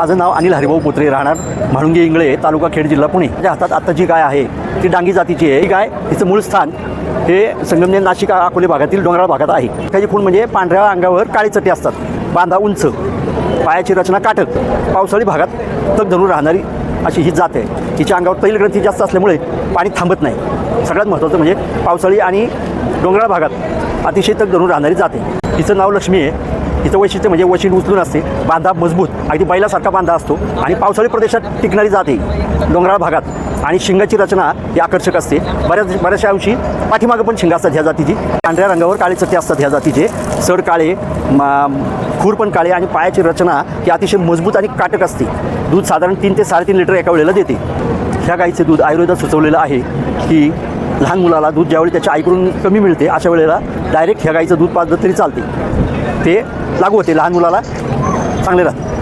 माझं नाव अनिल हरिभाऊ पुत्रे राहणार. म्हणुंगे इंगळे तालुका खेड जिल्हा पुणे. माझ्या हातात आता जी गाय आहे ती डांगी जातीची आहे. ही गाय हिचं मूळ स्थान हे संगमनेर नाशिक अकोले भागातील डोंगराळ भागात आहे. त्याची खूण म्हणजे पांढऱ्या अंगावर काळी चट्टी असतात. बांधा उंच पायाची रचना काटक पावसाळी भागात तग धरून राहणारी अशी ही जात आहे. तिच्या अंगावर तैलग्रंथी जास्त असल्यामुळे पाणी थांबत नाही. सगळ्यात महत्त्वाचं म्हणजे पावसाळी आणि डोंगराळ भागात अतिशय तग धरून राहणारी जात आहे. तिचं नाव लक्ष्मी आहे. तिचं वैशिष्ट्य म्हणजे वशीन उचलून असते बांधा मजबूत. अगदी बैलासारखा बांधा असतो आणि पावसाळी प्रदेशात टिकणारी जाते डोंगराळ भागात. आणि शिंगाची रचना ही आकर्षक असते. बऱ्याच बऱ्याचशा अंशी पाठीमागं पण शिंगा असतात ह्या जातीची. पांढऱ्या रंगावर काळे चट्टे असतात ह्या जातीचे. सड काळे मा खूर पण काळे आणि पायाची रचना ही अतिशय मजबूत आणि काटक असते. दूध साधारण तीन ते साडेतीन लिटर एका वेळेला देते. ह्या गाईचे दूध आयुर्वेदात सुचवलेलं आहे की लहान मुलाला दूध ज्यावेळी त्याच्या आईकडून कमी मिळते अशा वेळेला डायरेक्ट ह्या गाईचं दूध पाजलं तरी चालते. ते लागू होते लहान मुलाला. चांगले राहते